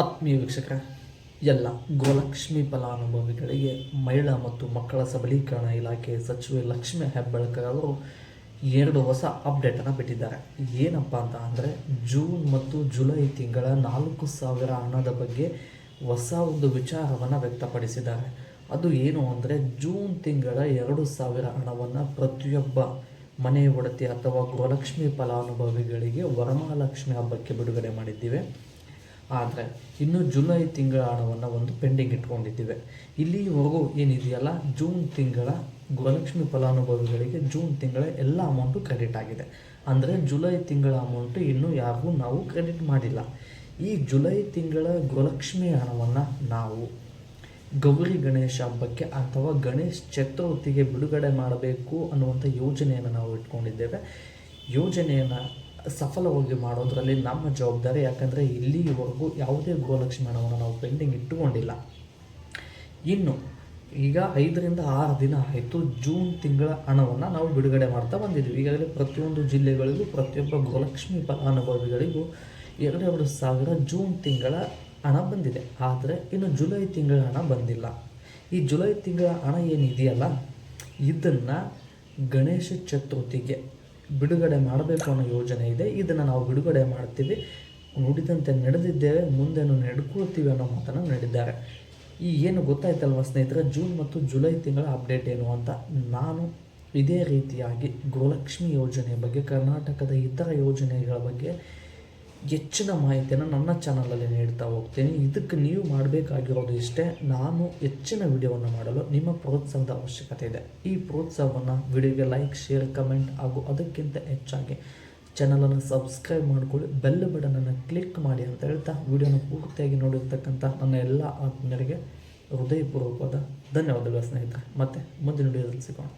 ಆತ್ಮೀಯ ವೀಕ್ಷಕರ, ಎಲ್ಲ ಗೋಲಕ್ಷ್ಮಿ ಫಲಾನುಭವಿಗಳಿಗೆ ಮಹಿಳಾ ಮತ್ತು ಮಕ್ಕಳ ಸಬಲೀಕರಣ ಇಲಾಖೆ ಸಚಿವೆ ಲಕ್ಷ್ಮಿ ಹೆಬ್ಬಾಳ್ಕರ್ ಅವರು ಎರಡು ಹೊಸ ಅಪ್ಡೇಟನ್ನು ಬಿಟ್ಟಿದ್ದಾರೆ. ಏನಪ್ಪ ಅಂತ ಅಂದರೆ, ಜೂನ್ ಮತ್ತು ಜುಲೈ ತಿಂಗಳ ನಾಲ್ಕು ಸಾವಿರ ಹಣದ ಬಗ್ಗೆ ಹೊಸ ಒಂದು ವಿಚಾರವನ್ನು ವ್ಯಕ್ತಪಡಿಸಿದ್ದಾರೆ. ಅದು ಏನು ಅಂದರೆ, ಜೂನ್ ತಿಂಗಳ ಎರಡು ಸಾವಿರ ಹಣವನ್ನು ಪ್ರತಿಯೊಬ್ಬ ಮನೆ ಒಡತಿ ಅಥವಾ ಗೃಹಲಕ್ಷ್ಮಿ ಫಲಾನುಭವಿಗಳಿಗೆ ವರಮಹಾಲಕ್ಷ್ಮಿ ಹಬ್ಬಕ್ಕೆ ಬಿಡುಗಡೆ ಮಾಡಿದ್ದೀವಿ. ಆದರೆ ಇನ್ನು ಜುಲೈ ತಿಂಗಳ ಹಣವನ್ನು ಒಂದು ಪೆಂಡಿಂಗ್ ಇಟ್ಕೊಂಡಿದ್ದೀವಿ. ಇಲ್ಲಿವರೆಗೂ ಏನಿದೆಯಲ್ಲ, ಜೂನ್ ತಿಂಗಳ ಗೃಹಲಕ್ಷ್ಮಿ ಫಲಾನುಭವಿಗಳಿಗೆ ಜೂನ್ ತಿಂಗಳ ಎಲ್ಲ ಅಮೌಂಟು ಕ್ರೆಡಿಟ್ ಆಗಿದೆ. ಅಂದರೆ ಜುಲೈ ತಿಂಗಳ ಅಮೌಂಟು ಇನ್ನೂ ಯಾರಿಗೂ ನಾವು ಕ್ರೆಡಿಟ್ ಮಾಡಿಲ್ಲ. ಈ ಜುಲೈ ತಿಂಗಳ ಗೃಹಲಕ್ಷ್ಮಿ ಹಣವನ್ನು ನಾವು ಗೌರಿ ಗಣೇಶ ಹಬ್ಬಕ್ಕೆ ಅಥವಾ ಗಣೇಶ್ ಚತುರ್ಥಿಗೆ ಬಿಡುಗಡೆ ಮಾಡಬೇಕು ಅನ್ನುವಂಥ ಯೋಜನೆಯನ್ನು ನಾವು ಇಟ್ಕೊಂಡಿದ್ದೇವೆ. ಯೋಜನೆಯನ್ನು ಸಫಲವಾಗಿ ಮಾಡೋದರಲ್ಲಿ ನಮ್ಮ ಜವಾಬ್ದಾರಿ. ಯಾಕಂದರೆ ಇಲ್ಲಿವರೆಗೂ ಯಾವುದೇ ಗೋಲಕ್ಷ್ಮಿ ಹಣವನ್ನು ನಾವು ಪೆಂಡಿಂಗ್ ಇಟ್ಟುಕೊಂಡಿಲ್ಲ. ಇನ್ನು ಈಗ ಐದರಿಂದ ಆರು ದಿನ ಆಯಿತು. ಜೂನ್ ತಿಂಗಳ ಹಣವನ್ನು ನಾವು ಬಿಡುಗಡೆ ಮಾಡ್ತಾ ಬಂದಿದ್ದೀವಿ. ಈಗಾಗಲೇ ಪ್ರತಿಯೊಂದು ಜಿಲ್ಲೆಗಳಿಗೂ, ಪ್ರತಿಯೊಬ್ಬ ಗೃಹಲಕ್ಷ್ಮಿ ಫಲಾನುಭವಿಗಳಿಗೂ ಎರಡೆರಡು ಸಾವಿರ ಜೂನ್ ತಿಂಗಳ ಹಣ ಬಂದಿದೆ. ಆದರೆ ಇನ್ನು ಜುಲೈ ತಿಂಗಳ ಹಣ ಬಂದಿಲ್ಲ. ಈ ಜುಲೈ ತಿಂಗಳ ಹಣ ಏನಿದೆಯಲ್ಲ, ಇದನ್ನು ಗಣೇಶ ಚತುರ್ಥಿಗೆ ಬಿಡುಗಡೆ ಮಾಡಬೇಕು ಅನ್ನೋ ಯೋಜನೆ ಇದೆ. ಇದನ್ನು ನಾವು ಬಿಡುಗಡೆ ಮಾಡ್ತೀವಿ. ನುಡಿದಂತೆ ನಡೆದಿದ್ದೇವೆ, ಮುಂದೇನು ನಡ್ಕೊಳ್ತೀವಿ ಅನ್ನೋ ಮಾತನ್ನು ನಡೆದಿದ್ದಾರೆ ಈ ಏನು ಗೊತ್ತಾಯ್ತಲ್ವ ಸ್ನೇಹಿತರೆ, ಜೂನ್ ಮತ್ತು ಜುಲೈ ತಿಂಗಳ ಅಪ್ಡೇಟ್ ಏನು ಅಂತ ನಾನು ಇದೇ ರೀತಿಯಾಗಿ ಗೋಲಕ್ಷ್ಮಿ ಯೋಜನೆ ಬಗ್ಗೆ, ಕರ್ನಾಟಕದ ಇತರ ಯೋಜನೆಗಳ ಬಗ್ಗೆ ಹೆಚ್ಚಿನ ಮಾಹಿತಿಯನ್ನು ನನ್ನ ಚಾನಲಲ್ಲಿ ನೀಡ್ತಾ ಹೋಗ್ತೀನಿ. ಇದಕ್ಕೆ ನೀವು ಮಾಡಬೇಕಾಗಿರೋದು ಇಷ್ಟೇ. ನಾನು ಹೆಚ್ಚಿನ ವಿಡಿಯೋವನ್ನು ಮಾಡಲು ನಿಮ್ಮ ಪ್ರೋತ್ಸಾಹದ ಅವಶ್ಯಕತೆ ಇದೆ. ಈ ಪ್ರೋತ್ಸಾಹವನ್ನು ವಿಡಿಯೋಗೆ ಲೈಕ್ ಶೇರ್ ಕಮೆಂಟ್ ಹಾಗೂ ಅದಕ್ಕಿಂತ ಹೆಚ್ಚಾಗಿ ಚಾನಲನ್ನು ಸಬ್ಸ್ಕ್ರೈಬ್ ಮಾಡಿಕೊಳ್ಳಿ. ಬೆಲ್ ಬಟನನ್ನು ಕ್ಲಿಕ್ ಮಾಡಿ ಅಂತ ಹೇಳ್ತಾ ವಿಡಿಯೋನ ಪೂರ್ತಿಯಾಗಿ ನೋಡಿರ್ತಕ್ಕಂಥ ನನ್ನ ಎಲ್ಲ ಆತ್ಮೀಯರಿಗೆ ಹೃದಯಪೂರ್ವಕವಾದ ಧನ್ಯವಾದಗಳು ಸ್ನೇಹಿತರೆ. ಮತ್ತೆ ಮುಂದಿನ ವಿಡಿಯೋದಲ್ಲಿ ಸಿಗೋಣ.